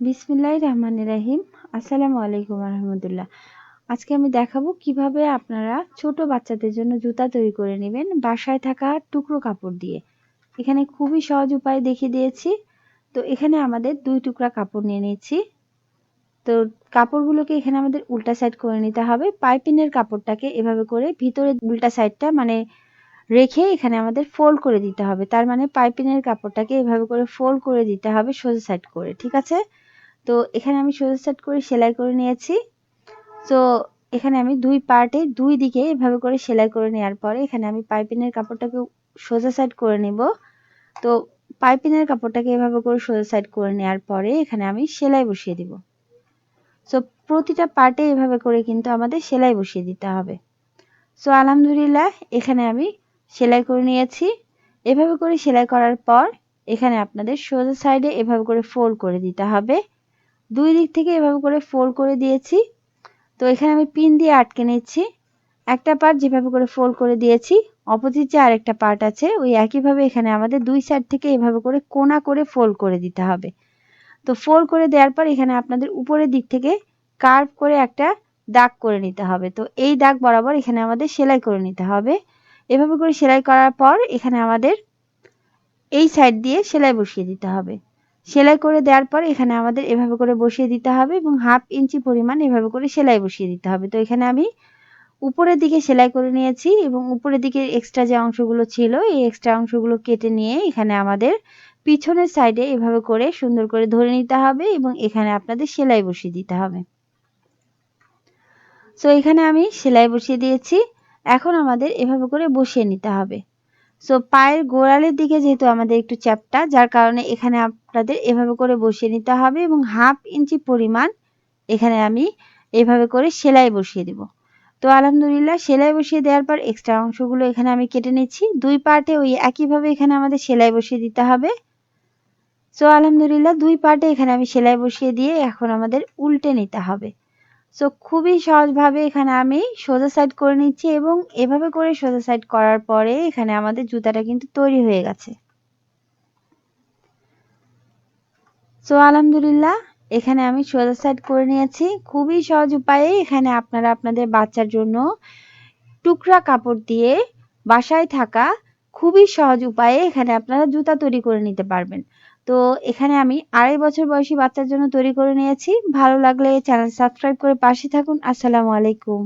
বিসমিল্লাহ রহমান রাহিম। আসসালামু আলাইকুম রহমতুল্লাহ। আজকে আমি দেখাবো কীভাবে আপনারা ছোট বাচ্চাদের জন্য জুতা তৈরি করে নেবেন বাসায় থাকা টুকরো কাপড় দিয়ে। এখানে খুবই সহজ উপায় দেখিয়ে দিয়েছি। তো এখানে আমাদের দুই টুকরা কাপড় নিয়ে নিয়েছি। তো কাপড়গুলোকে এখানে আমাদের উল্টা সাইড করে নিতে হবে। পাইপিনের কাপড়টাকে এভাবে করে ভিতরে উল্টা সাইডটা মানে রেখে এখানে আমাদের ফোল্ড করে দিতে হবে। তার মানে পাইপিনের কাপড়টাকে এভাবে করে ফোল্ড করে দিতে হবে সোজা সাইড করে। ঠিক আছে? তো এখানে আমি সোজা সাইড করে সেলাই করে নিয়েছি। তো এখানে আমি দুই পার্টে দুই দিকে এভাবে করে সেলাই করে নেওয়ার পরে এখানে আমি পাইপিনের কাপড়টাকে সোজা সাইড করে নেব। তো পাইপিনের কাপড়টাকে এভাবে করে সোজা সাইড করে নেওয়ার পরে এখানে আমি সেলাই বসিয়ে দিব। সো প্রতিটা পার্টে এভাবে করে কিন্তু আমাদের সেলাই বসিয়ে দিতে হবে। সো আলহামদুলিল্লাহ, এখানে আমি সেলাই করে নিয়েছি। এভাবে করে সেলাই করার পর এখানে আপনাদের সোজা সাইডে এভাবে করে ফোল্ড করে দিতে হবে। দুই দিক থেকে এভাবে করে ফোল্ড করে দিয়েছি। তো এখানে আমি পিন দিয়ে আটকে নিচ্ছি। একটা পার্ট যেভাবে করে ফোল্ড করে দিয়েছি অপোজিট যে আরেকটা পার্ট আছে, ওই একইভাবে এখানে আমাদের দুই সাইড থেকে এভাবে করে কোনা করে ফোল্ড করে দিতে হবে। তো ফোল্ড করে দেওয়ার পর এখানে আপনাদের উপরের দিক থেকে কার্ভ করে একটা দাগ করে নিতে হবে। তো এই দাগ বরাবর এখানে আমাদের সেলাই করে নিতে হবে। এভাবে করে সেলাই করার পর এখানে আমাদের এই সাইড দিয়ে সেলাই বসিয়ে দিতে হবে। সেলাই করে দেওয়ার পর এখানে আমাদের এভাবে করে বসিয়ে দিতে হবে এবং হাফ ইঞ্চি পরিমাণ এভাবে করে সেলাই বসিয়ে দিতে হবে। তো এখানে আমি উপরের দিকে সেলাই করে নিয়েছি এবং উপরের দিকে এক্সট্রা যে অংশগুলো ছিল, এই এক্সট্রা অংশগুলো কেটে নিয়ে এখানে আমাদের পিছনের সাইডে এভাবে করে সুন্দর করে ধরে নিতে হবে এবং এখানে আপনাদের সেলাই বসিয়ে দিতে হবে। সো এখানে আমি সেলাই বসিয়ে দিয়েছি। এখন আমাদের এভাবে করে বসিয়ে নিতে হবে। সো পায়ের গোড়ালের দিকে যেহেতু আমাদের একটু চ্যাপটা যার কারণে এখানে আপনাদের এভাবে করে বসিয়ে নিতে হবে এবং হাফ ইঞ্চি পরিমাণ এখানে আমি এভাবে করে সেলাই বসিয়ে দেব। তো আলহামদুলিল্লাহ, সেলাই বসিয়ে দেওয়ার পর এক্সট্রা অংশগুলো এখানে আমি কেটে নিচ্ছি। দুই পার্টে ওই একইভাবে এখানে আমাদের সেলাই বসিয়ে দিতে হবে। সো আলহামদুলিল্লাহ, দুই পার্টে এখানে আমি সেলাই বসিয়ে দিয়ে এখন আমাদের উল্টে নিতে হবে। সো খুবই সহজভাবে এখানে আমি সোজা সাইড করে নিচ্ছি এবং এভাবে করে সোজা সাইড করার পরে এখানে আমাদের জুতাটা কিন্তু তৈরি হয়ে গেছে। সো আলহামদুলিল্লাহ, এখানে আমি সোজা সাইড করে নিয়েছি। খুবই সহজ উপায়ে এখানে আপনারা আপনাদের বাচ্চার জন্য টুকরা কাপড় দিয়ে বাসায় থাকা খুবই সহজ উপায়ে এখানে আপনারা জুতা তৈরি করে নিতে পারবেন। তো এখানে আমি আড়াই বছর বয়সী বাচ্চার জন্য তৈরি করে নিয়েছি। ভালো লাগলে চ্যানেল সাবস্ক্রাইব করে পাশে থাকুন। আসসালামু আলাইকুম।